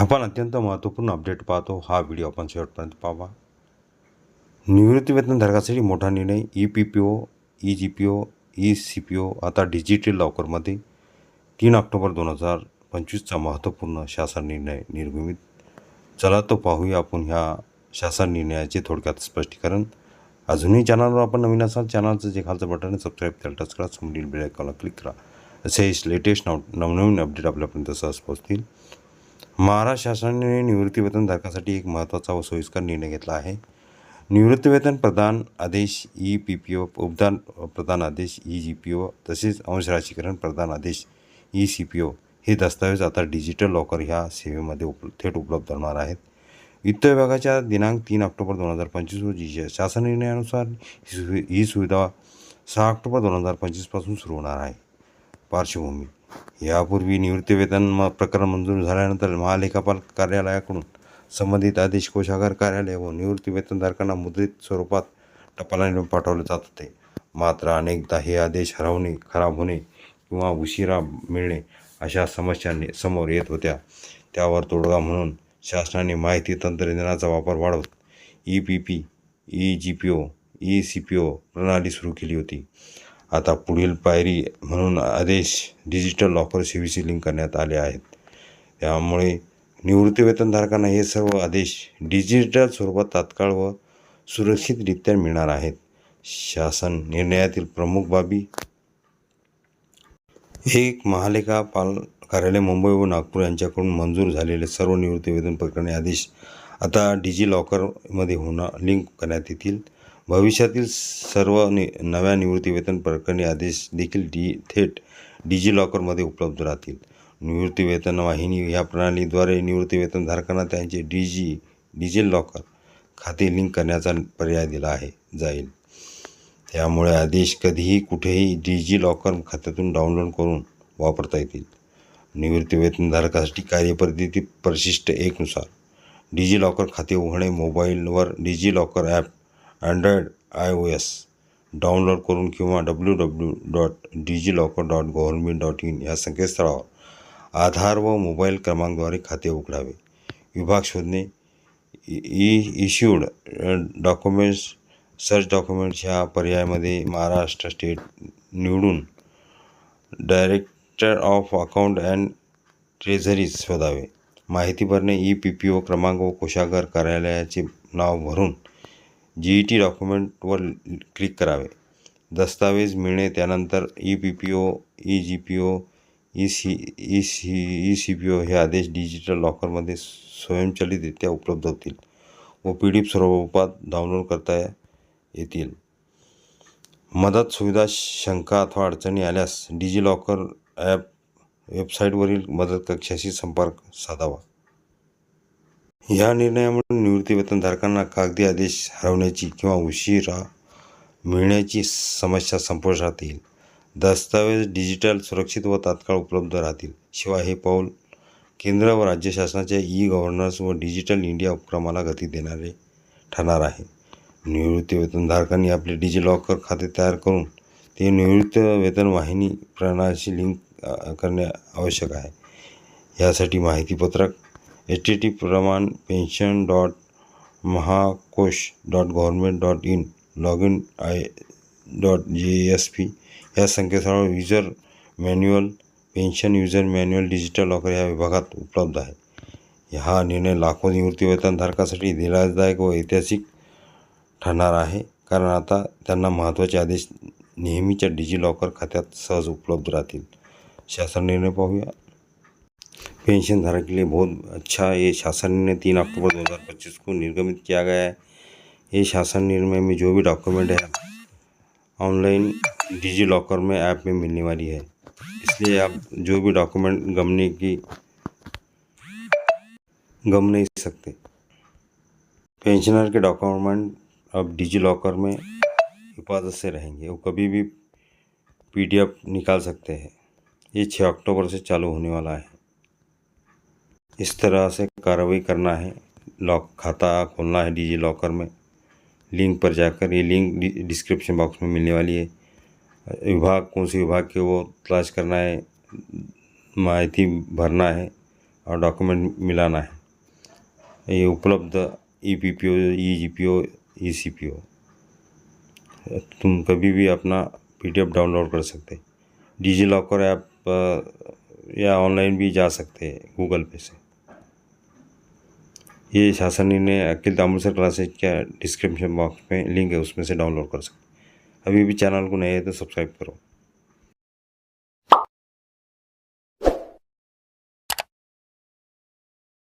आपण अत्यंत महत्त्वपूर्ण अपडेट पाहतो. हा व्हिडिओ आपण शेवटपर्यंत पाहावा. निवृत्तीवेतनधारकासाठी मोठा निर्णय E P P O E G P O E C P O आता डिजिटल लॉकरमध्ये तीन ऑक्टोबर दोन हजार पंचवीसचा महत्त्वपूर्ण शासन निर्णय निर्गमित. चला तो पाहूया आपण ह्या शासन निर्णयाचे थोडक्यात स्पष्टीकरण. अजूनही चॅनलवर आपण नवीन असाल चॅनलचं जे खालचं बटन आहे सबस्क्राईब त्याला टच करा. समोरील बेल आयकॉनला क्लिक करा. असे लेटेस्ट नव नवनवीन अपडेट आपल्यापर्यंत सहज पोहोचतील. महाराष्ट्र शासनाने निवृत्तीवेतनधारकासाठी एक महत्त्वाचा व सोयीस्कर निर्णय घेतला आहे. निवृत्तीवेतन प्रदान आदेश ई पी पी ओ उपदान प्रदान आदेश ई जी पी ओ तसेच अंशराशीकरण प्रदान आदेश ई सी पी ओ हे दस्तावेज आता डिजिटल लॉकर ह्या सेवेमध्ये उप थेट उपलब्ध होणार आहेत. वित्त विभागाच्या दिनांक तीन ऑक्टोबर दोन हजार पंचवीस रोजी शासन निर्णयानुसार ही सुवि ही सुविधा सहा ऑक्टोबर दोन हजार पंचवीसपासून सुरू होणार आहे. पार्श्वभूमी यापूर्वी निवृत्तीवेतन म प्रकरण मंजूर झाल्यानंतर महालेखापाल कार्यालयाकडून संबंधित आदेश कोषागार कार्यालय व निवृत्तीवेतनधारकांना मुद्रित स्वरूपात टपालाने पाठवले जात होते. मात्र अनेकदा हे आदेश हरवणे खराब होणे किंवा उशिरा मिळणे अशा समस्यांनी समोर येत होत्या. त्यावर तोडगा म्हणून शासनाने माहिती तंत्रज्ञानाचा वापर वाढवत E P P E G P O E C P O प्रणाली सुरू केली होती. आता पुढील पायरी म्हणून आदेश डिजिटल लॉकर सेवेशी लिंक करण्यात आले आहेत. त्यामुळे निवृत्तीवेतनधारकांना हे सर्व आदेश डिजिटल स्वरूपात तात्काळ व सुरक्षितरित्या मिळणार आहेत. शासन निर्णयातील प्रमुख बाबी. एक महालेखापाल कार्यालय मुंबई व नागपूर यांच्याकडून मंजूर झालेले सर्व निवृत्तीवेतन प्रकरणे आदेश आता डिजिलॉकरमध्ये होणार लिंक करण्यात येतील. भविष्यातील सर्व नि नव्या निवृत्तीवेतन प्रकरणी आदेश देखील डी थेट डिजिलॉकरमध्ये उपलब्ध राहतील. निवृत्तीवेतन वाहिनी ह्या प्रणालीद्वारे निवृत्तीवेतनधारकांना त्यांचे डीजी डिजिल लॉकर खाते लिंक करण्याचा पर्याय दिला आहे जाईल त्यामुळे आदेश कधीही कुठेही डिजी लॉकर खात्यातून डाउनलोड करून वापरता येतील. निवृत्तीवेतनधारकासाठी कार्यपद्धती परिशिष्ट एकनुसार. डिजी लॉकर खाते उघडणे मोबाईलवर digi locker app Android I O S download करून किंवा W W dot digi locker dot government dot in या संकेतस्थळावर आधार व मोबाईल क्रमांकद्वारे खाते उघडावे. विभाग शोधणे. E issued documents search documents ह्या पर्यायामध्ये महाराष्ट्र स्टेट निवडून director of account and treasuries शोधावे. माहिती भरणे ई पी पी ओ क्रमांक व कोशागर कार्यालयाचे नाव भरून जी ई टी डॉक्युमेंटवर क्लिक करावे. दस्तावेज मिळणे त्यानंतर E P P O E G P O E C E C E C P O हे आदेश डिजिटल लॉकरमध्ये स्वयंचलितरित्या उपलब्ध होतील व पी डी एफ स्वरूपात डाउनलोड करता येतील. मदत सुविधा शंका अथवा अडचणी आल्यास डिजिलॉकर ॲप वेबसाईटवरील मदत कक्षाशी संपर्क साधावा. या निर्णयामुळे निवृत्तीवेतनधारकांना कागदी आदेश हरवण्याची किंवा उशिरा मिळण्याची समस्या संपुष्टात येईल दस्तावेज डिजिटल सुरक्षित व तात्काळ उपलब्ध राहतील. शिवाय हे पाऊल केंद्र व राज्य शासनाच्या ई गव्हर्नन्स व डिजिटल इंडिया उपक्रमाला गती देणारे ठरणार आहे. निवृत्तीवेतनधारकांनी आपले डिजिलॉकर खाते तयार करून ते निवृत्त वेतन वाहिनी प्रणालीशी लिंक करणे आवश्यक आहे. यासाठी माहितीपत्रक एच टी टी प्रमाण pension dot Mahakosh dot government dot in log in I dot J S P या संकेतस्थळावर user manual pension user manual digital locker या विभागात उपलब्ध आहे. हा निर्णय लाखो निवृत्तीवेतनधारकांसाठी दिलासदायक व ऐतिहासिक ठरणार आहे कारण आता त्यांना महत्त्वाचे आदेश नेहमीच्या डिजिलॉकर खात्यात सहज उपलब्ध राहतील. शासन निर्णय पाहूया. पेंशन धारक के लिए बहुत अच्छा ये शासन निर्णय तीन अक्टूबर 2025 को निर्गमित किया गया है। ये शासन निर्णय में जो भी डॉक्यूमेंट है, ऑनलाइन डिजी लॉकर में ऐप में मिलने वाली है। इसलिए आप जो भी डॉक्यूमेंट गमने की, गम नहीं सकते। पेंशनर के डॉक्यूमेंट अब डिजी लॉकर में हिफाजत से रहेंगे। वो कभी भी पीडीएफ निकाल सकते हैं। ये छः अक्टूबर से चालू होने वाला है। इस तरह से कार्रवाई करना है। लॉक, खाता खोलना है डिजी लॉकर में। लिंक पर जाकर ये लिंक डिस्क्रिप्शन बॉक्स में मिलने वाली है। विभाग, कौन से विभाग के वो तलाश करना है, माहिती भरना है और डॉक्यूमेंट मिलाना है। ये उपलब्ध E P P O, E G P O, E C P O. तुम कभी भी अपना पी डी एफ़ डाउनलोड कर सकते डिजी लॉकर ऐप या ऑनलाइन भी जा सकते हैं गूगल पे से। ये शासन ने अखिल तामुलसर क्लासेज का डिस्क्रिप्शन बॉक्स में लिंक है उसमें से डाउनलोड कर सकते अभी भी चैनल को नए है तो सब्सक्राइब करो।